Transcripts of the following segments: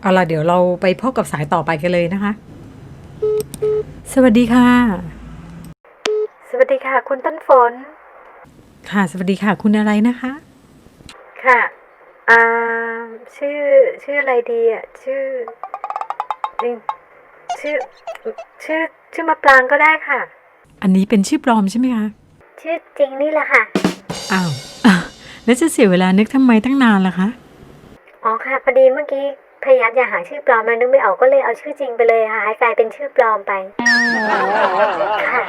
เอาล่ะเดี๋ยวเราไปพบกับสายต่อไปกันเลยนะคะ สวัสดีค่ะ สวัสดีค่ะ คุณต้นฝน ค่ะ สวัสดีค่ะ คุณอะไรนะคะ ค่ะอ่าชื่อชื่ออะไรดีอะชื่ออืมชื่อชื่อชื่อมะปรางก็ได้ค่ะ อันนี้เป็นชื่อปลอมใช่ไหมคะ ชื่อจริงนี่แหละค่ะ อ้าวอะแล้วจะเสียเวลานึกทำไมตั้งนานล่ะคะ อ๋อค่ะพอดีเมื่อกี้ พยายามจะหาชื่อปลอมแล้วนึกไม่ออกก็เลยเอาชื่อจริงไปเลยค่ะให้กลายเป็นชื่อปลอมไปค่ะ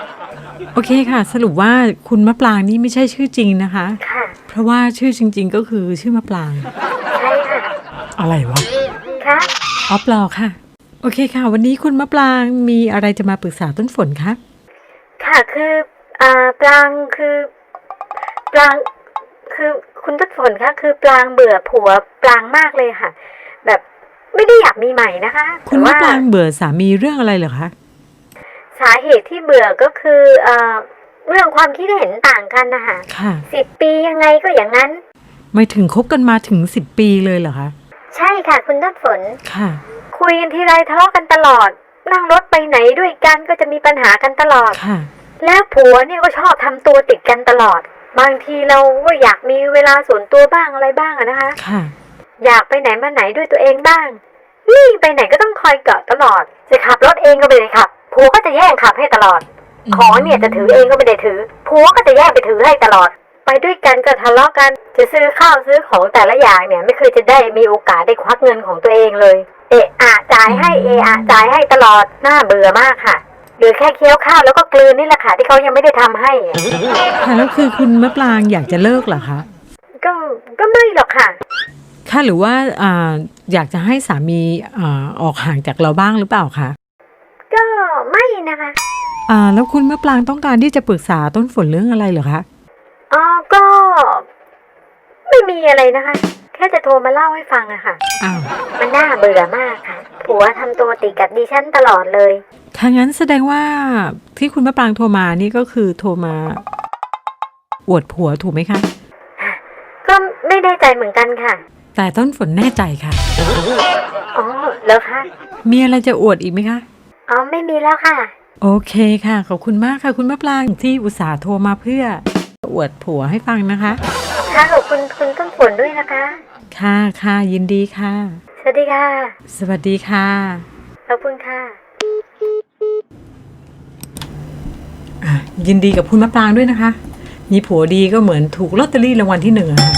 โอเคค่ะ สรุปว่าคุณมะปรางนี่ไม่ใช่ชื่อจริงนะคะ ค่ะ เพราะว่าชื่อจริง ๆ ก็คือชื่อมะปรางใช่ค่ะอะไรวะค่ะอ๋อเปล่าค่ะ โอเคค่ะ วันนี้คุณมะปรางมีอะไรจะมาปรึกษาต้นฝนคะค่ะคืออ่าปลางคือปลางคือคุณต้นฝนคะคือปลางเบื่อผัวปลางมากเลยค่ะแบบ ไม่ได้อยากมีใหม่นะคะคุณแต่มะว่าปรางเบื่อสามีเรื่องอะไรเหรอคะสาเหตุที่เบื่อก็คือเอ่อเรื่องความคิดเห็นต่างกันนะคะค่ะ สิบปียังไงก็อย่างนั้น ไม่ถึงคบกันมาถึงสิบปีเลยเหรอคะใช่ค่ะ คุณต้นฝน ค่ะ คุยกันทีไรทะเลาะกันตลอด นั่งรถไปไหนด้วยกันก็จะมีปัญหากันตลอด ค่ะ แล้วผัวเนี่ยก็ชอบทำตัวติดกันตลอด บางทีเราก็อยากมีเวลาส่วนตัวบ้างอะไรบ้างอะนะคะ ค่ะ อยากไปไหนมาไหนด้วยตัวเองบ้างนี่ไปไหนก็ต้องคอยเกาะตลอด จะขับรถเองก็ไม่ได้ขับผัวก็จะแย่งขับให้ตลอดอืมของเนี่ยจะถือเองก็ไม่ได้ถือผัวก็จะแย่งไปถือให้ตลอด ไปด้วยกันก็ทะเลาะกัน จะซื้อข้าวซื้อของแต่ละอย่างเนี่ยไม่เคยจะได้มีโอกาสได้ควักเงินของตัวเองเลย เอะอะจ่ายให้เอะอะจ่ายให้ตลอดน่าเบื่อมากค่ะเหลือแค่เคี้ยวข้าวแล้วก็กลืนนี่แหละค่ะที่เขายังไม่ได้ทำให้อะค่ะแล้วคือคุณมะปรางอยากจะเลิกเหรอคะก็ก็ไม่หรอกค่ะ ค่ะหรือว่าอ่าอยากจะให้สามีอ่าออกห่างจากเราบ้างหรือเปล่าคะก็ไม่นะคะอ่าแล้วคุณมะปรางต้องการที่จะปรึกษาต้นฝนเรื่องอะไรเหรอคะอ๋อก็ ไม่มีอะไรนะคะ แค่จะโทรมาเล่าให้ฟังอะค่ะอ้าวมันน่าเบื่อมากค่ะ ผัวทำตัวติดกับดิฉันตลอดเลย ถ้างั้นแสดงว่าที่คุณมะปรางโทรมานี่ก็คือโทรมาอวดผัวถูกไหมคะ ก็ไม่ได้ใจเหมือนกันค่ะ แต่ต้นฝนแน่ใจค่ะ อ๋อแล้วคะมีอะไรจะอวดอีกไหมคะ อ๋อ ไม่มีแล้วค่ะ โอเคค่ะ ขอบคุณมากค่ะ คุณมะปรางที่อุตส่าห์โทรมาเพื่อ อวดผัวให้ฟังนะคะ ค่ะขอบคุณคุณต้นฝนด้วยนะคะ ค่ะค่ะยินดีค่ะ สวัสดีค่ะ สวัสดีค่ะ ขอบคุณค่ะ อะยินดีกับคุณมะปรางด้วยนะคะ มีผัวดีก็เหมือนถูกลอตเตอรี่รางวัลที่หนึ่งอะค่ะ